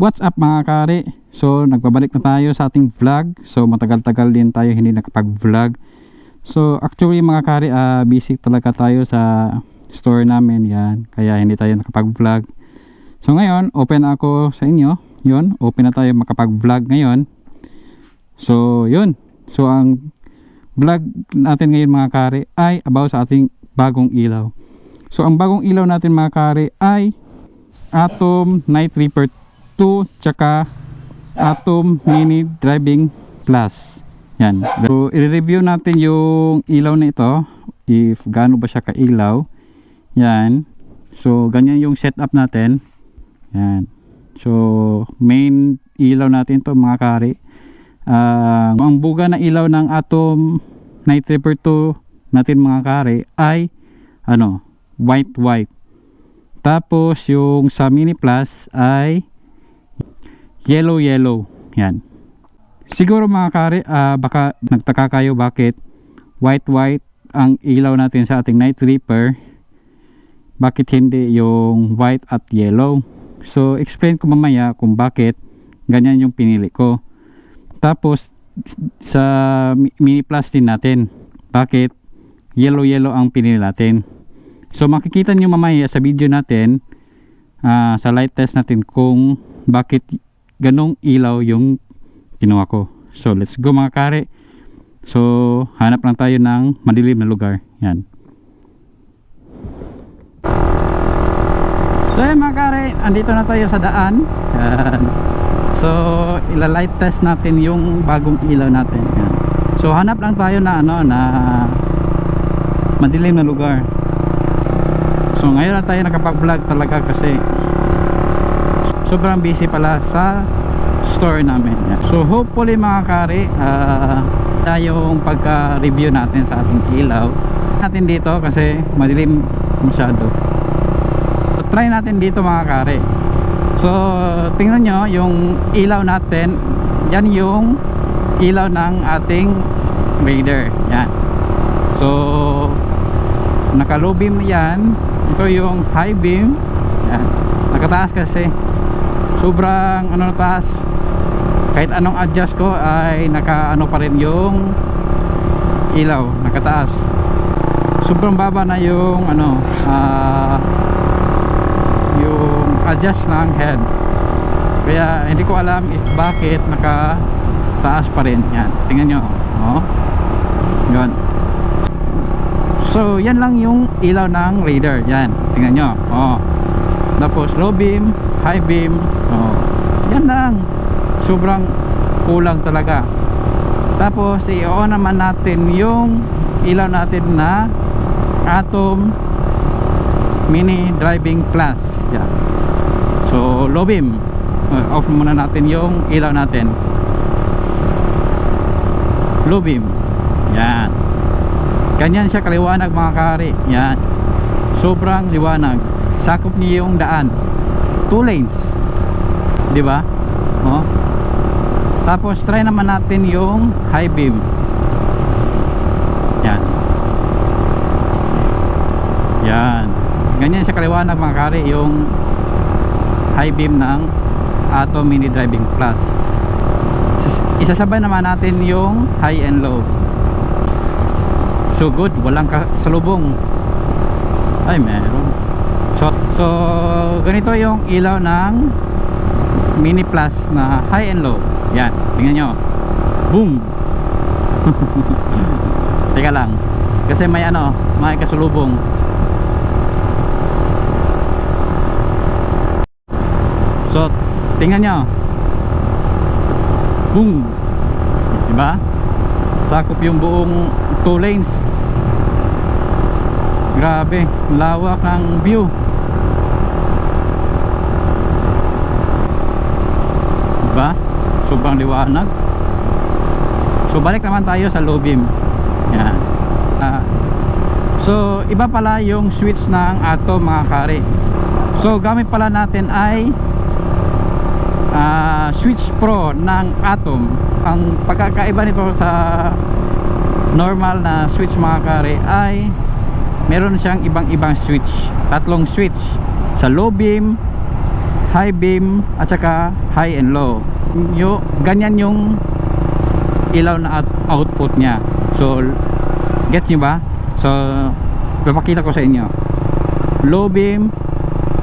What's up mga kare? So nagbabalik na tayo sa ating vlog. So matagal-tagal din tayo hindi nakapag-vlog. So actually mga kare, ah, busy talaga tayo sa store namin yan. Kaya hindi tayo nakapag-vlog. So ngayon, open ako sa inyo. Yun, open na tayo makapag-vlog ngayon. So yun. So ang vlog natin ngayon mga kare ay about sa ating bagong ilaw. So ang bagong ilaw natin mga kare ay Atom Night Reaper 2 tsaka Atom Mini Driving Plus. Yan. So i-review natin yung ilaw na ito if gaano ba siya ka-ilaw. Yan. So ganyan yung setup natin. Yan. So main ilaw natin to mga kare. Ah, ang buga na ilaw ng Atom Night Reaper 2 natin mga kare ay ano, white white. Tapos yung sa Mini Plus ay yellow yellow. Yan. Siguro mga kare, ah, baka nagtaka kayo bakit white white ang ilaw natin sa ating Night Reaper. Bakit hindi yung white at yellow? So explain ko mamaya kung bakit ganyan yung pinili ko. Tapos sa Mi- Mini Plus din natin, bakit yellow yellow ang pinili natin. So makikita nyo mamaya sa video natin ah, sa light test natin kung bakit ganong ilaw yung kinuha ko. So let's go mga kare. So hanap lang tayo ng madilim na lugar. Yan. So yan mga kare, andito na tayo sa daan. Yan. So ila-light test natin yung bagong ilaw natin. Yan. So hanap lang tayo na ano na madilim na lugar. So ngayon na tayo nakapag-vlog talaga kasi sobrang busy pala sa store namin. So hopefully mga kare, ah tayong pagka-review natin sa ating ilaw natin dito kasi madilim masyado. So try natin dito mga kare. So tingnan nyo yung ilaw natin, yan yung ilaw ng ating Raider. Yan. So naka-low beam yan. Ito yung high beam. Yan. Nakataas kasi. Sobrang ano na taas. Kahit anong adjust ko ay naka ano pa rin yung ilaw, nakataas. Sobrang baba na yung ano ah yung adjust ng head. Kaya hindi ko alam if bakit naka taas pa rin. Yan. Tingnan nyo. Oh. Yan. So, yan lang yung ilaw ng radar. Yan. Tingnan nyo. Oh. Tapos, low beam, high beam. Oh. Yan lang. Sobrang kulang talaga. Tapos, i-on naman natin yung ilaw natin na Atom Mini Driving Plus. Yan. So, low beam. Uh, off muna natin yung ilaw natin. Low beam. Yan. Ganyan siya kaliwanag mga kari. Yan. Sobrang liwanag. Sakop niya yung daan. Two lanes. 'Di ba? Oh. Tapos try naman natin yung high beam. Yan. Yan. Ganyan siya kaliwanag mga kari yung high beam ng Atom Mini Driving Plus. Isas- Isasabay naman natin yung high and low. So good, walang kasalubong. Ay, meron. So, so ganito yung ilaw ng Mini Plus na high and low. Yan, tingnan nyo. Boom! Teka lang. Kasi may ano, may kasalubong. So, tingnan nyo. Boom! Diba? Sakop yung buong two lanes. Grabe, lawak ng view. Diba? Sobrang liwanag. So balik naman tayo sa low beam. Yan. Ah, so iba pala yung switch ng Atom mga kare. So gamit pala natin ay ah, Switch Pro ng Atom. Ang pagkakaiba nito sa normal na switch mga kare ay meron siyang ibang ibang switch tatlong switch sa low beam high beam at saka high and low yung, ganyan yung ilaw na out- output niya. So gets nyo ba? So papakita ko sa inyo. Low beam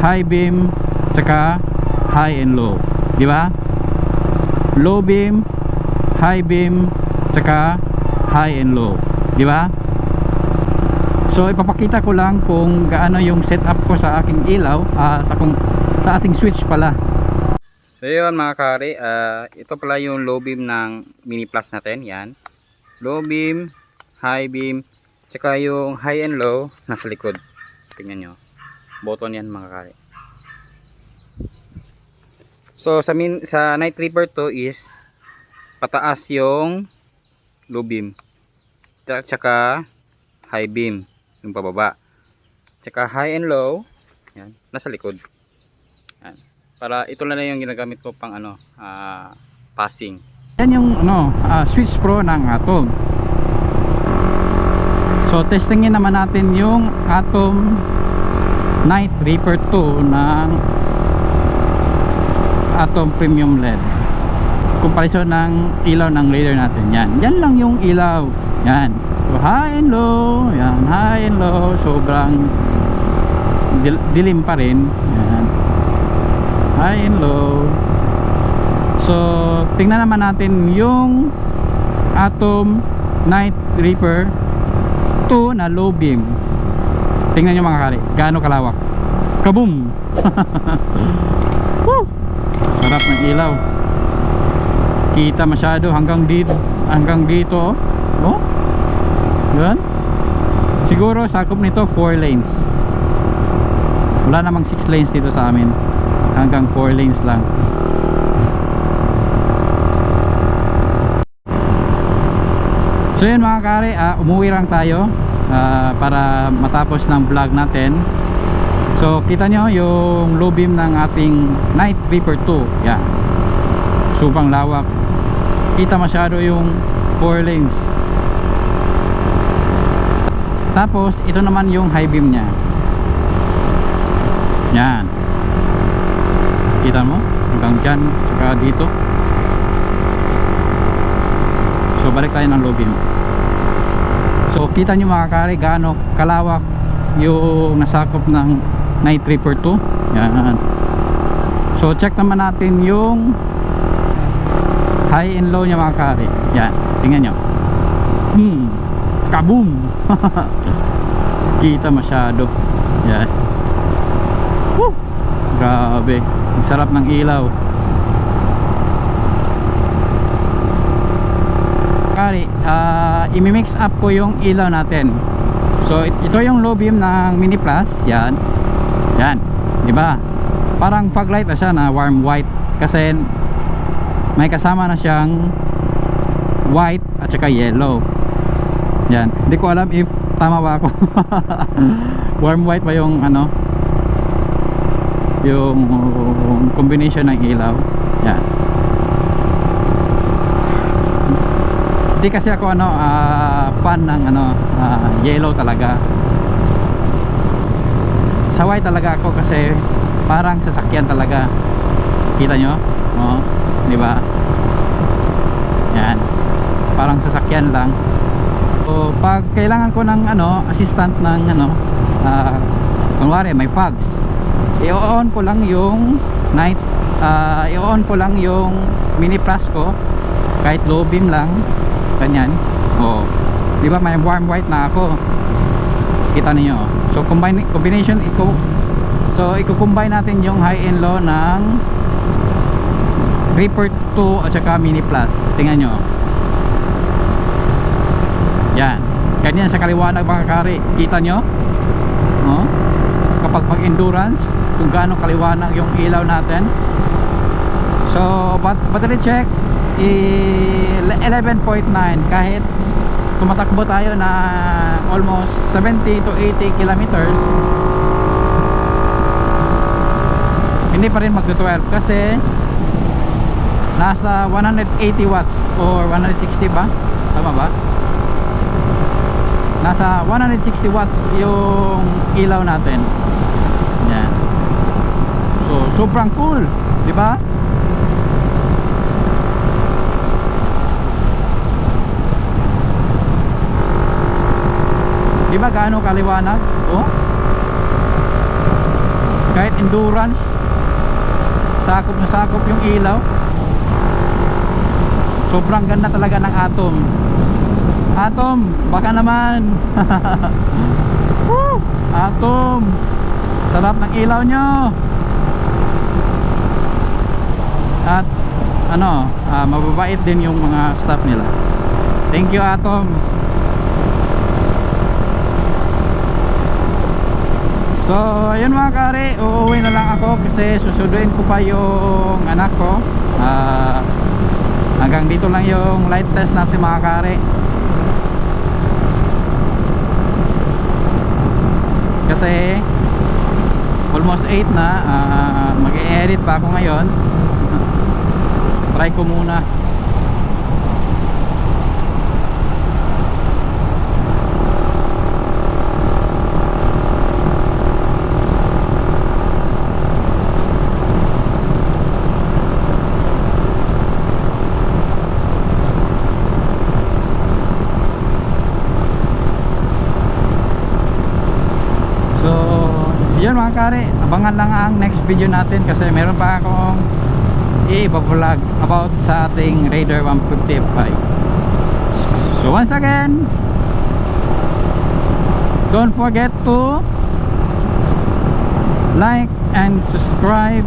high beam tsaka high and low. Di ba? Low beam high beam tsaka high and low. Di ba? So ipapakita ko lang kung gaano yung setup ko sa aking ilaw ah, sa kung sa ating switch pala so yun mga kari ah, ito pala yung low beam ng mini plus natin yan. Low beam high beam tsaka yung high and low nasa likod. Tingnan nyo. Button yan mga kari so sa, min, sa night reaper to is pataas yung low beam Tsa- tsaka high beam yung pababa. Tsaka high and low yan nasa likod para ito na lang yung ginagamit ko pang ano ah, passing. Yan yung ano ah, switch pro ng atom. So testingin naman natin yung atom night reaper 2 ng atom premium led comparison ng ilaw ng radar natin. Yan. Yan lang yung ilaw. Yan. So high and low. Yan high and low. Sobrang dil dilim pa rin. Yan high and low so tingnan naman natin yung atom night reaper 2 na low beam. Tingnan nyo mga kari gaano kalawak. Kaboom! Woo! sarap ng ilaw. Kita masyado hanggang dito hanggang dito oh. Yan siguro sakop nito 4 lanes. Wala namang 6 lanes dito sa amin hanggang 4 lanes lang. So yun mga kare ah, umuwi lang tayo ah, para matapos ng vlog natin. So kita nyo yung low beam ng ating night reaper 2 yan. Subang lawak. Kita masyado yung 4 lanes. Tapos ito naman yung high beam nya yan kita mo? Hanggang dyan saka dito. So balik tayo ng low beam so kita nyo mga kare gaano kalawak yung nasakop ng night reaper 2 yan. So check naman natin yung high and low nya mga kare. Yan. Tingnan nyo. Hmm. Kaboom. Kita masyado. Yan. Woo! grabe ang sarap ng ilaw. Kari ah imimix up ko yung ilaw natin. So it- ito yung low beam ng mini plus. Yan. Yan. Di ba? Parang fog light na siya na warm white? Kasi may kasama na siyang white at saka yellow. Yan. Hindi ko alam if tama ba ako. Warm white ba yung ano yung combination ng ilaw. Yan. Hindi kasi ako ano ah, fan ng ano ah, yellow talaga. Sa white talaga ako kasi parang sasakyan talaga. Kita nyo? Oh, di ba? Yan. Parang sasakyan lang. So pag kailangan ko ng ano assistant ng ano ah, kunwari may fogs i-on ko lang yung night ah, i-on ko lang yung mini plus ko. Kahit low beam lang ganyan. Oh di ba may warm white na ako? Kita niyo so combine combination iko so i-combine natin yung high and low ng Reaper 2 at saka Mini Plus tingnan nyo yan. Ganyan sa kaliwanag mga kari. Kita nyo? oh? Pag endurance kung gaano kaliwanag yung ilaw natin. So bat battery check i 11.9 kahit tumatakbo tayo na almost 70 to 80 kilometers hindi pa rin magto 12 kasi nasa 180 watts or 160 ba? Tama ba? Nasa 160 watts yung ilaw natin sobrang cool di ba? Di ba gaano kaliwanag oh kahit endurance sakop na sakop yung ilaw. Sobrang ganda talaga ng atom. Atom baka naman. Atom sarap ng ilaw nyo at ano ah, mababait din yung mga staff nila thank you atom So, ayun mga kare, uuwi na lang ako kasi susuduin ko pa yung anak ko. Ah, hanggang dito lang yung light test natin mga kare. Kasi almost 8 na, ah, mag-e-edit pa ako ngayon. Try ko muna. Yun mga kare, abangan lang ang next video natin kasi meron pa akong i-vlog about sa ating Raider 155. So once again, don't forget to like and subscribe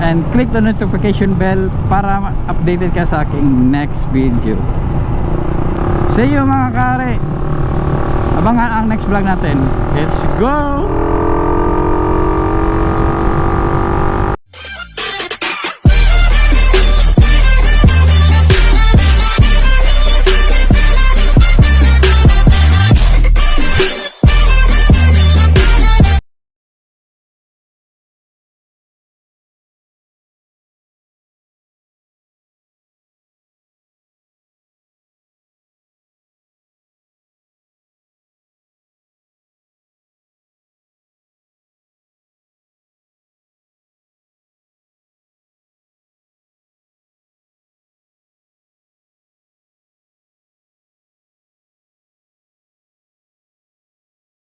and click the notification bell para updated ka sa aking next video. See you mga kare! abangan ang next vlog natin let's go